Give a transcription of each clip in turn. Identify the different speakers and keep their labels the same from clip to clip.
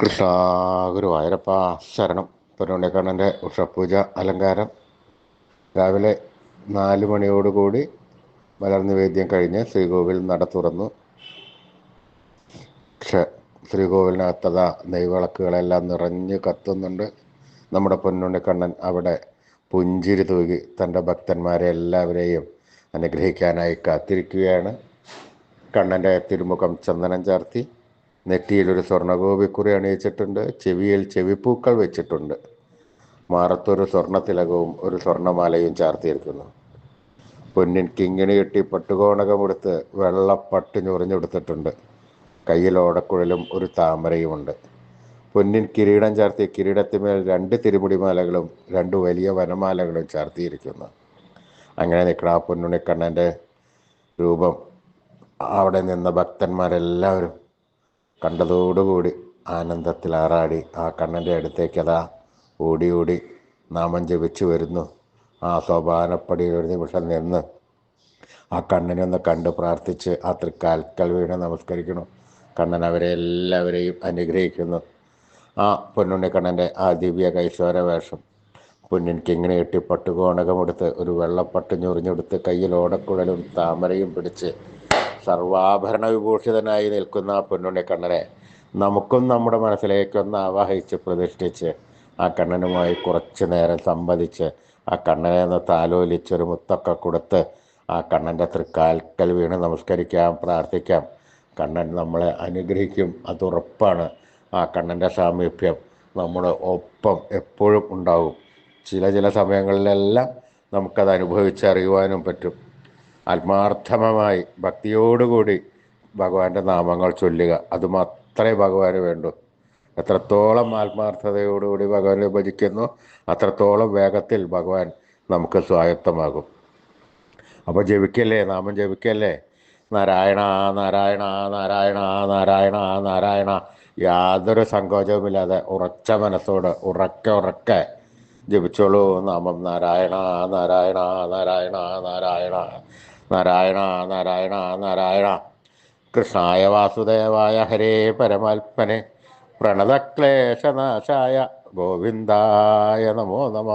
Speaker 1: കൃഷ്ണ ഗുരുവായൂരപ്പ ശരണം. പൊന്നുണ്ണിക്കണ്ണന്റെ ഉഷപൂജ അലങ്കാരം. രാവിലെ നാല് മണിയോടുകൂടി മലർ വേദ്യം കഴിഞ്ഞ് ശ്രീകോവിൽ നട തുറന്നു. ക്ഷ ശ്രീകോവിലിനകത്തത നെയ്വിളക്കുകളെല്ലാം നിറഞ്ഞ് കത്തുന്നുണ്ട്. നമ്മുടെ പൊന്നുണ്ണിക്കണ്ണൻ അവിടെ പുഞ്ചിരി തൂകി തന്റെ ഭക്തന്മാരെ എല്ലാവരെയും അനുഗ്രഹിക്കാനായി കാത്തിരിക്കുകയാണ്. കണ്ണന്റെ തിരുമുഖം ചന്ദനം ചാർത്തി. നെറ്റിയിലൊരു സ്വർണഗോപിക്കുറി അണിയിച്ചിട്ടുണ്ട് ചെവിയിൽ ചെവിപ്പൂക്കൾ വെച്ചിട്ടുണ്ട്. മാറത്തൊരു സ്വർണത്തിലകവും ഒരു സ്വർണമാലയും ചാർത്തിയിരിക്കുന്നു. പൊന്നിൻ കിങ്ങിണി കെട്ടി പട്ടുകോണകമെടുത്ത് വെള്ളപ്പട്ട് ഞൊറിഞ്ഞെടുത്തിട്ടുണ്ട്. കയ്യിൽ ഓടക്കുഴലും ഒരു താമരയുമുണ്ട്. പൊന്നിൻ കിരീടം ചാർത്തിയ കിരീടത്തിന്മേൽ രണ്ട് തിരുമുടിമാലകളും രണ്ട് വലിയ വനമാലകളും ചാർത്തിയിരിക്കുന്നു. അങ്ങനെ നിൽക്കണം ആ പൊന്നുണിക്കണ്ണന്റെ രൂപം അവിടെ നിന്ന ഭക്തന്മാരെല്ലാവരും കണ്ടതോടുകൂടി ആനന്ദത്തിൽ ആറാടി ആ കണ്ണന്റെ അടുത്തേക്ക് അതാ ഓടി ഓടി നാമം ജപിച്ചു വരുന്നു. ആ സോപാനപ്പടി ഒരു നിമിഷം നിന്ന് ആ കണ്ണനെ ഒന്ന് കണ്ട് പ്രാർത്ഥിച്ച് ആ തൃക്കാൽക്കൽ വീണ് നമസ്കരിക്കണം കണ്ണൻ അവരെ എല്ലാവരെയും അനുഗ്രഹിക്കുന്നു. ആ പൊന്നുണ്ണിക്കണ്ണന്റെ ആ ദിവ്യ കൈശോര വേഷം പൊന്നിൻ കിങ്ങിണി കെട്ടി പട്ടുകോണകമെടുത്ത് ഒരു വെള്ളപ്പട്ട് ഞൊറിഞ്ഞെടുത്ത് കയ്യിൽ ഓടക്കുഴലും താമരയും പിടിച്ച് സർവാഭരണ വിഭൂഷിതനായി നിൽക്കുന്ന ആ പൊന്നുണ്ണിക്കണ്ണനെ നമുക്കും നമ്മുടെ മനസ്സിലേക്കൊന്ന് ആവാഹിച്ച് പ്രതിഷ്ഠിച്ച് ആ കണ്ണനുമായി കുറച്ച് നേരം സംവദിച്ച് ആ കണ്ണനെ ഒന്ന് താലോലിച്ചൊരു മുത്തൊക്കെ കൊടുത്ത് ആ കണ്ണന്റെ തൃക്കാൽക്കൽ വീണ് നമസ്കരിക്കാം പ്രാർത്ഥിക്കാം. കണ്ണൻ നമ്മളെ അനുഗ്രഹിക്കും. അത് ഉറപ്പാണ്. ആ കണ്ണന്റെ സാമീപ്യം നമ്മുടെ ഒപ്പം എപ്പോഴും ഉണ്ടാകും ചില ചില സമയങ്ങളിലെല്ലാം നമുക്കത് അനുഭവിച്ചറിയുവാനും പറ്റും. ആത്മാർത്ഥമായി ഭക്തിയോടുകൂടി ഭഗവാന്റെ നാമങ്ങൾ ചൊല്ലുക. അത് മാത്രമേ ഭഗവാന് വേണ്ടൂ. എത്രത്തോളം ആത്മാർത്ഥതയോടുകൂടി ഭഗവാനെ ഭജിക്കുന്നു അത്രത്തോളം വേഗത്തിൽ ഭഗവാൻ നമുക്ക് സ്വായത്തമാകും. അപ്പോൾ ജപിക്കല്ലേ? നാമം ജപിക്കല്ലേ? നാരായണ നാരായണ നാരായണ നാരായണ നാരായണ. യാതൊരു സങ്കോചവുമില്ലാതെ ഉറച്ച മനസ്സോട് ഉറക്കെ ഉറക്കെ ജപിച്ചോളൂ. നാമം നാരായണ നാരായണ നാരായണ നാരായണ നാരായണ നാരായണ നാരായണ. കൃഷ്ണായ വാസുദേവായ ഹരേ പരമാത്മനെ. പ്രണതക്ലേശനാശായ ഗോവിന്ദായ നമോ നമ.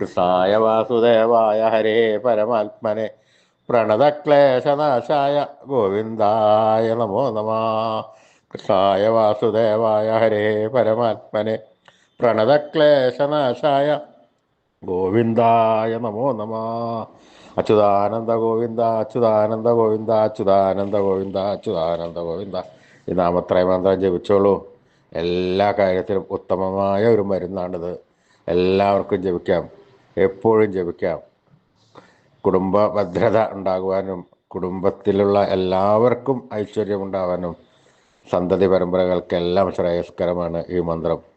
Speaker 1: കൃഷ്ണായ വാസുദേവായ ഹരേ പരമാത്മനെ. പ്രണതക്ലേശനാശായ ഗോവിന്ദായ നമോ നമ. കൃഷ്ണായ വാസുദേവായ ഹരേ പരമാത്മനെ. പ്രണതക്ലേശനാശായ. ഗോവിന്ദായ നമോ നമ. അച്യുതാനന്ദ ഗോവിന്ദ അച്യുതാനന്ദ ഗോവിന്ദ അച്യുതാനന്ദ ഗോവിന്ദ അച്യുതാനന്ദ ഗോവിന്ദ. ഈ നാമത്രയമന്ത്രം ജപിച്ചോളൂ. എല്ലാ കാര്യത്തിലും ഉത്തമമായ ഒരു മരുന്നാണിത്. എല്ലാവർക്കും ജപിക്കാം. എപ്പോഴും ജപിക്കാം. കുടുംബ ഭദ്രത ഉണ്ടാകുവാനും കുടുംബത്തിലുള്ള എല്ലാവർക്കും ഐശ്വര്യമുണ്ടാവാനും സന്തതി പരമ്പരകൾക്കെല്ലാം ശ്രേയസ്കരമാണ് ഈ മന്ത്രം.